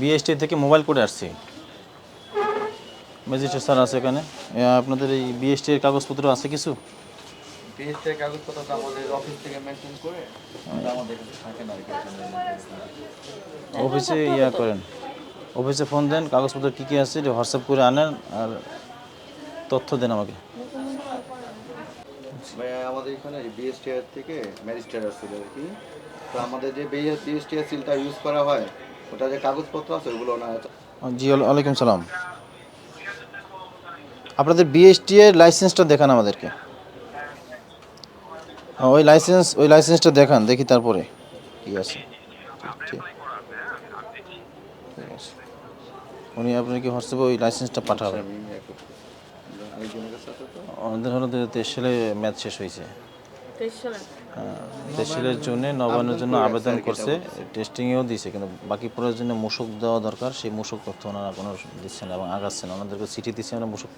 BST থেকে mobile করে আসছি। ম্যাজিস্ট্রেট স্যার আছে এখানে। আপনাদের এই বিএসটি এর কাগজপত্র আছে কিছু? পিএসটির কাগজপত্র আমাদের অফিস থেকে মেনটেন করে আমাদের থাকে না অফিসে ইয়া করেন। অফিসে ফোন দেন কাগজপত্র কী কী আছে হোয়াটসঅ্যাপ করে আনেন আর তথ্য দেন আমাকে। আমাদের এখানে বিএসটিআর থেকে ম্যাজিস্ট্রেট আসছিল আর কি। তো আমাদের যে বিএসটিআর সিলটা ইউজ করা হয় ওটা যে কাগজপত্র আছে ওগুলো না জি ওয়াল- ওয়ালাইকুম সালাম। আপনাদের বিএসটি এর লাইসেন্সটা দেখান আমাদেরকে। ওই লাইসেন্স ওই লাইসেন্সটা দেখান দেখি তারপরে কি আছে। ঠিক, আছে। উনি আপনাকে হোয়াটসঅ্যাপে ওই লাইসেন্সটা পাঠাবেন এক- আরেকজনের কাছে আমাদের হলো তেইশ সালে ম্যাচ শেষ হয়েছে। তেইশ সালের। জন্য নবায়নের জন্য আবেদন করছে টেস্টিংয়েও দিয়েছে কিন্তু বাকি প্রয়োজনে মূসক দেওয়া দরকার সেই মূসক তথ্য ওনারা কোনো দিচ্ছে না এবং আগাচ্ছেন ওনাদেরকে চিঠি দিচ্ছে আমরা মূসক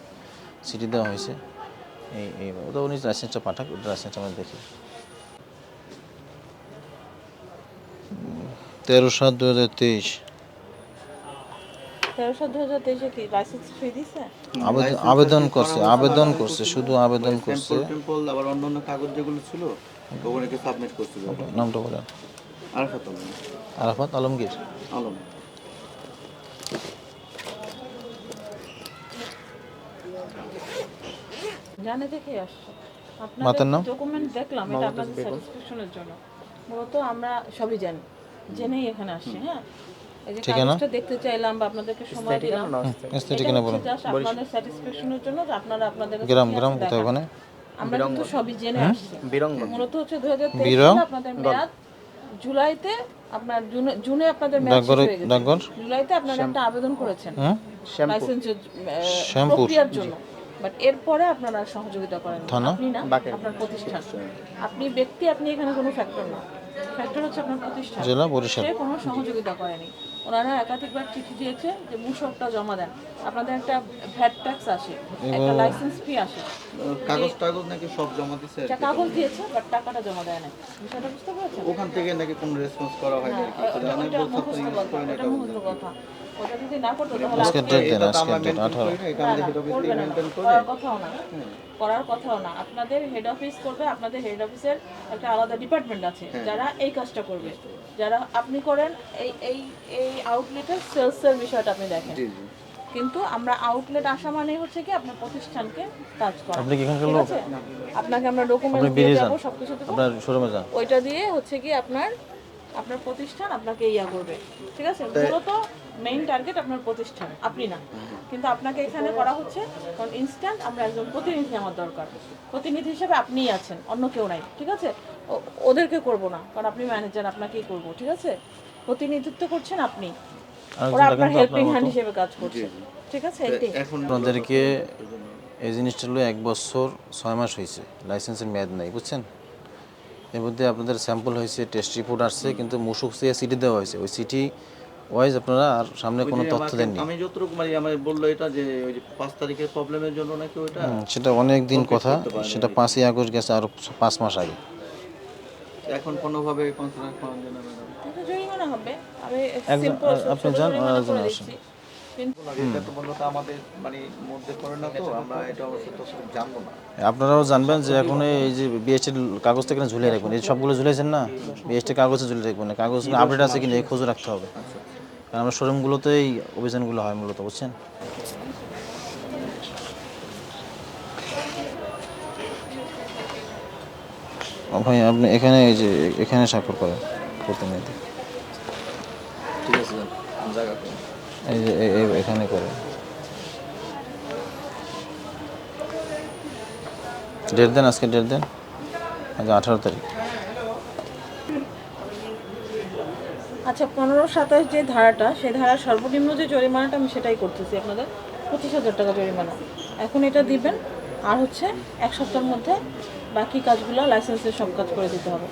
চিঠি দেওয়া হয়েছে। এই এই ওটা উনি লাইসেন্সটা পাঠাক ওটা লাইসেন্সটা আমরা দেখি। তেরো সাত দু হাজার তেইশ তেরোশো দু হাজার তেইশে কি লাইসেন্স ফ্রি দিছে আবেদন আবেদন করছে আবেদন করছে শুধু আবেদন করছে। টেম্পল টেম্পল আবার অন্য অন্য কাগজ যেগুলো ছিল ওগুলো সাবমিট করছিল নামটা বলেন। আরফাত আলম। আরাফাত আলমগীর? আলম। জানে দেখে আসছে। ডকুমেন্ট দেখলাম এটা আপনাদের স্যাটিসফ্যাকশনের জন্য। মূলত আমরা সবই জানি জেনেই এখানে আসছি হ্যাঁ? ঠিকানা? দেখতে চাইলাম বা আপনাদেরকে সময় দিলাম। ঠিকানা বলুন আপনাদের স্যাটিসফ্যাকশনের জন্য যে আপনারা আপনাদের গ্রাম গ্রাম কোথায় ওখানে? আমরা কিন্তু সবই জেনে আসছি। মূলত হচ্ছে দুই হাজার তেইশ বিরং? সালে আপনাদের মেয়াদ জুলাইতে আপনার জুনে জুনে আপনাদের মেয়াদ শেষ হয়ে গেছে। জুলাইতে আপনারা একটা আবেদন করেছেন। লাইসেন্সের প্রক্রিয়ার জন্য। বাট এরপরে আপনারা সহযোগিতা করেন থানা? আপনি না আপনার প্রতিষ্ঠান। আপনি ব্যক্তি আপনি এখানে কোনো ফ্যাক্টর না। ফ্যাক্টর হচ্ছে আপনার প্রতিষ্ঠান। জেলা বরিশাল কোনো সহযোগিতা করেনি। ওনারা একাধিকবার চিঠি দিয়েছে যে মূসকটা জমা দেন। আপনাদের একটা ভ্যাট ট্যাক্স আসে একটা লাইসেন্স ফি আসে। কাগজ টাগজ নাকি সব জমা দিয়েছে এটা কাগজ দিয়েছে বাট টাকাটা জমা দেয় না বিষয়টা বুঝতে পারছেন? ওখান থেকে নাকি কোনো রেসপন্স করা হয় না অনেক ওটা বছর মুখস্থ কথা। আজকে ডেট দেন আজকে ডেট আঠারো। করার কথাও না। করার কথাও না। আপনাদের হেড অফিস করবে আপনাদের হেড অফিসের একটা আলাদা ডিপার্টমেন্ট আছে যারা এই কাজটা করবে। যারা আপনি করেন এই এই এই আউটলেটের সেলসের বিষয়টা আপনি দেখেন। কিন্তু আমরা আউটলেট আসা মানে হচ্ছে কি আপনার প্রতিষ্ঠানকে কাজ করা। আপনি কি এখানকার ঠিক লোক? আছে? আপনাকে আমরা ডকুমেন্ট দিয়ে যাব। সবকিছু দেবো আপনার শোরুমে যান। ওইটা দিয়ে হচ্ছে কি আপনার আপনার প্রতিষ্ঠান আপনাকে ইয়া করবে। ঠিক আছে? মূলত মেইন টার্গেট আপনার প্রতিষ্ঠান আপনি না। কিন্তু আপনাকে এখানে করা হচ্ছে কারণ ইনস্ট্যান্ট আমরা একজন প্রতিনিধি আমার দরকার। প্রতিনিধি হিসেবে আপনিই আছেন অন্য কেউ নাই ঠিক আছে? ও- ওদেরকে করব না কারণ আপনি ম্যানেজার আপনাকেই করব ঠিক আছে? প্রতিনিধিত্ব করছেন আপনি। ওরা আপনার হেল্পিং হ্যান্ড হিসেবে কাজ করছে ঠিক আছে? এটাই এখন আপনাদেরকে এই জিনিসটা হলো এক বছর ছয় মাস হয়েছে লাইসেন্সের মেয়াদ নেই বুঝছেন? এর মধ্যে আপনাদের স্যাম্পল হয়েছে টেস্ট রিপোর্ট আসছে কিন্তু মুসুক সে সিটি দেওয়া হয়েছে। ওই সিটি ওয়াইজ আপনারা আর সামনে কোনো তথ্য দেননি। আমি যতটুকু মানে আমার বলল এটা যে ওই যে পাঁচ তারিখের প্রবলেমের জন্য নাকি ওইটা? সেটা অনেক দিন কথা। সেটা পাঁচই আগস্ট গেছে আরও পাঁচ মাস আগে। এখন কোনোভাবে কনসিডার করেন যে না ম্যাডাম? এটা জরিমানা হবে। আমি আপনি যান, মানে আপনারাও জানবেন যে এখন এই যে বিএসটির কাগজটা কিনা ঝুলিয়ে রাখবেন। এই সবগুলো ঝুলেছেন না? বিএসটি কাগজে ঝুলিয়ে রাখবেন না। কাগজ আপডেট আছে কিনা এই খোঁজ রাখতে হবে। কারণ আমরা শোরুমগুলোতে এই অভিযানগুলো হয় মূলত বুঝছেন? ভাই আপনি এখানে এই যে এখানে স্বাক্ষর করেন প্রতিনিধি। ঠিক আছে জায়গা এই যে এখানে করে। ডেট দেন আজকে ডেট দেন। আজ আঠারো তারিখ। আচ্ছা পনেরো সাতাশ যে ধারাটা সেই ধারার সর্বনিম্ন যে জরিমানাটা আমি সেটাই করতেছি আপনাদের। পঁচিশ হাজার টাকা জরিমানা। এখন এটা দিবেন আর হচ্ছে এক সপ্তাহের মধ্যে বাকি কাজগুলো লাইসেন্সের সব কাজ করে দিতে হবে।